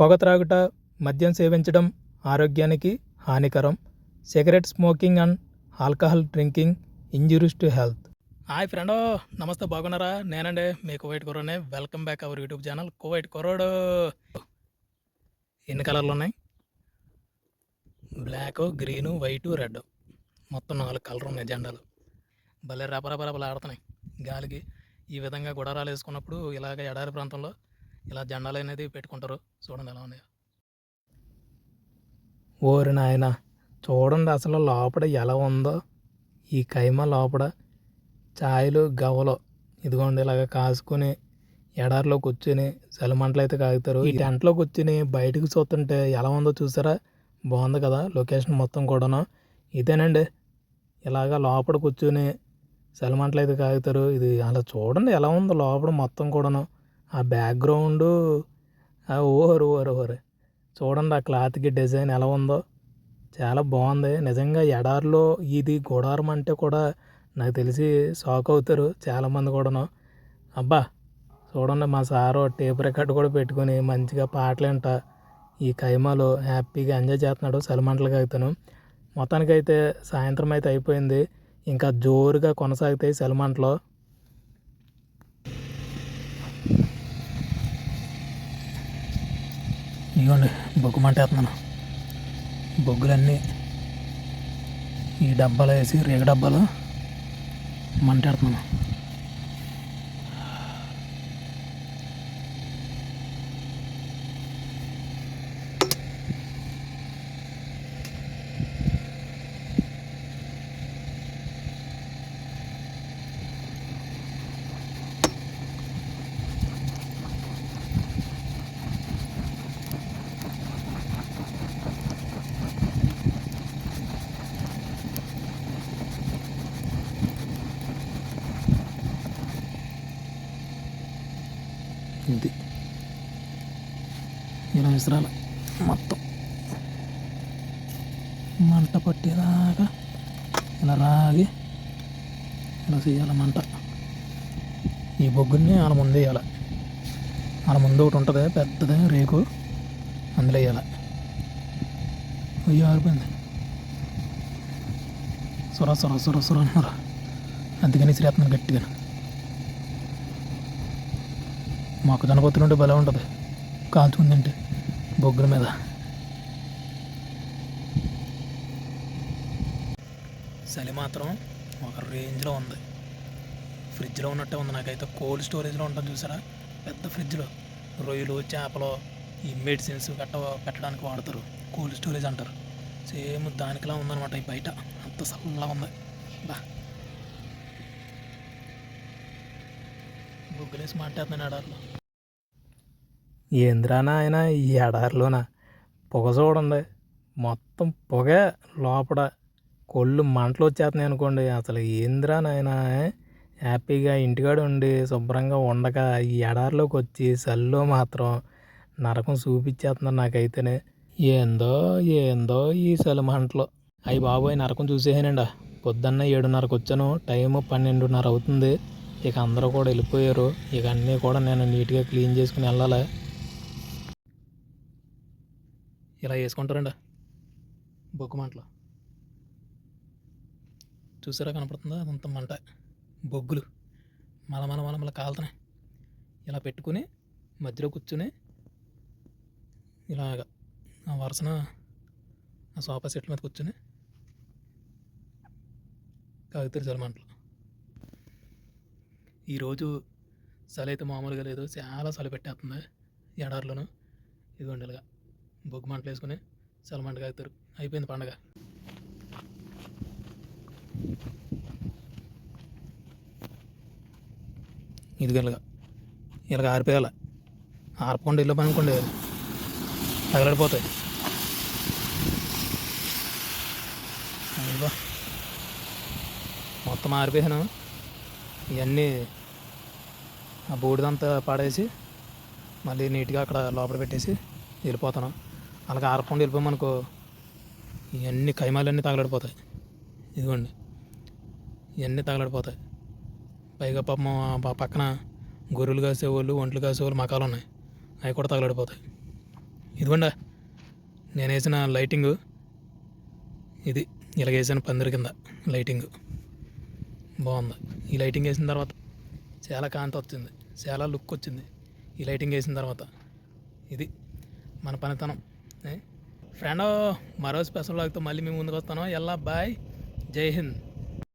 పొగ త్రాగుట మద్యం సేవించడం ఆరోగ్యానికి హానికరం. Cigarette smoking and alcohol drinking injurious to health. Hi friend నమస్తే బాగున్నారా? నేనండి మీ Kuwait కుర్రోనే welcome back our YouTube channel Kuwait కుర్రోడు. ఎన్ని కలర్లు ఉన్నాయి? Black green white red. మొత్తం నాలుగు కలర్ ఉన్నాయి జెండాలు. భలే రపరపరపలు ఆడుతున్నాయి గాలికి ఈ విధంగా గుడారాలు వేసుకున్నప్పుడు ఇలాగ ఎడారి ప్రాంతంలో ఇలా జెండాలు అనేది పెట్టుకుంటారు. చూడండి ఎలా ఉన్నాయో. ఓరి నాయన చూడండి అసలు లోపల ఎలా ఉందో. ఈ కైమ లోపల ఛాయలు గవలు ఇదిగోండి ఇలాగ కాసుకొని ఎడారిలో కూర్చొని సెలమంటలు అయితే కాగుతారు. ఈ టెంట్లో కూర్చొని బయటకు చూస్తుంటే ఎలా ఉందో చూసారా? బాగుంది కదా లొకేషన్ మొత్తం కూడాను. ఇదేనండి ఇలాగ లోపల కూర్చొని సెలమంటలు అయితే కాగుతారు. ఇది అలా చూడండి ఎలా ఉందో లోపల మొత్తం కూడాను. ఆ బ్యాక్గ్రౌండు ఓవర్ ఓవర్ ఓవర్ చూడండి ఆ క్లాత్కి డిజైన్ ఎలా ఉందో. చాలా బాగుంది. నిజంగా ఎడారిలో ఇది గుడారం అంటే కూడా నాకు తెలిసి షాక్ అవుతారు చాలామంది కూడాను. అబ్బా చూడండి మా సారు టేప్ రికార్డ్ కూడా పెట్టుకొని మంచిగా పాటలు వింట. ఈ కైమాలో హ్యాపీగా ఎంజాయ్ చేస్తున్నాడు సలిమంటలుగా అవుతాను మొత్తానికైతే సాయంత్రం అయితే అయిపోయింది. ఇంకా జోరుగా కొనసాగుతాయి సెలమంటలో ఇదిగోండి బొగ్గు మంట వేస్తున్నాను. బొగ్గులన్నీ ఈ డబ్బాలో వేసి రేగ డబ్బాలో మంట ఇది. ఇలా విసరాలి మొత్తం. మంట పట్టేదాకా ఇలా రాగి ఇలా చేయాలి మంట. ఈ బొగ్గుని వాళ్ళ ముందు వేయాలి. వాళ్ళ ముందు ఒకటి ఉంటుంది పెద్దది రేకు. అందులో వేయాలి. అయ్యో ఆరిపోయింది. సొర సొర సొర సొర అన్నారు. అందుకని శ్రీరత్నం గట్టిగా మాకు పొత్తులు ఉంటే బలం ఉంటుంది. కాల్చుకుని ఉందంటే బొగ్గుల మీద. చలి మాత్రం ఒక రేంజ్లో ఉంది. ఫ్రిడ్జ్లో ఉన్నట్టే ఉంది నాకైతే. కోల్డ్ స్టోరేజ్లో ఉంటుంది చూసారా? పెద్ద ఫ్రిడ్జ్లో. రొయ్యలు చేపలు ఈ మెడిసిన్స్ గట్ట పెట్టడానికి వాడతారు. కోల్డ్ స్టోరేజ్ అంటారు. సేమ్ దానికిలా ఉందన్నమాట ఈ బయట. అంత చల్లగా ఉంది. బా. బొగ్గులేసి మాట్లాడుతున్నాను ఎడారిలో ఏంద్రానా ఆయన ఈ ఎడారిలోనా పొగ చూడండి. మొత్తం పొగ లోపల కొళ్ళు మంటలు వచ్చేస్తున్నాయి అనుకోండి. అసలు ఏంద్రా నాయన? హ్యాపీగా ఇంటికాడ ఉండి శుభ్రంగా ఉండక ఈ ఎడారిలోకి వచ్చి చల్లో మాత్రం నరకం చూపించేస్తున్నారు నాకైతేనే. ఏందో ఏందో ఈ చలి మంటలు. అయ్యి బాబోయ్ నరకం చూసేసానండి. పొద్దున్న ఏడున్నరకు వచ్చాను. టైం పన్నెండున్నర అవుతుంది. ఇక అందరూ కూడా వెళ్ళిపోయారు. ఇక అన్నీ కూడా నేను నీట్గా క్లీన్ చేసుకుని వెళ్ళాలి. ఇలా వేసుకుంటారండి. బొగ్గు మంటలు. చూసారా కనపడుతుందా? అదంతా మంట. బొగ్గులు. మల మల మల మల కాలుతున్నాయి. ఇలా పెట్టుకుని మధ్యలో కూర్చుని ఇలాగ ఆ వరుసన ఆ సోఫా సెట్ల మీద కూర్చుని కాగుతారు చాలా మంటలు. ఈరోజు చలి అయితే మామూలుగా లేదు. చాలా చలి పెట్టేస్తుంది ఎడారిలోనూ. ఇదిగోండి ఇలాగా బొగ్గు మంటలు వేసుకుని చలమంట కాగుతారు అయిపోయింది పండగ. ఇదిగో ఇలాగ ఆరిపోయాల ఆరిపోయాలి. ఆర్పకుండా ఇల్లు అనుకోండి తగలడిపోతాయి. మొత్తం ఆరిపోయాను. ఇవన్నీ ఆ బూడిదంతా పాడేసి మళ్ళీ నీట్గా అక్కడ లోపల పెట్టేసి వెళ్ళిపోతాను అలాగే ఆరకుండా వెళ్ళిపోయామనుకో ఇవన్నీ కైమాలన్నీ తగలడిపోతాయి. ఇదిగోండి. ఇవన్నీ తగలడిపోతాయి. పైగా పాపం పక్కన గొర్రెలు కాసేవాళ్ళు ఒంట్లు కాసేవాళ్ళు మకాలు ఉన్నాయి. అవి కూడా తగలడిపోతాయి. ఇదిగోండి. నేను వేసిన లైటింగు. ఇది ఇలాగ వేసాను పందిరి కింద లైటింగ్. బాగుంది. ఈ లైటింగ్ వేసిన తర్వాత చాలా కాంతి వచ్చింది. చాలా లుక్ వచ్చింది. ఈ లైటింగ్ వేసిన తర్వాత ఇది మన పనితనం. ఫ్రెండ్ మరో స్పెషల్ అయితే మళ్ళీ మేము ముందుకు వస్తాను. ఎల్లా బాయ్. జై హింద్.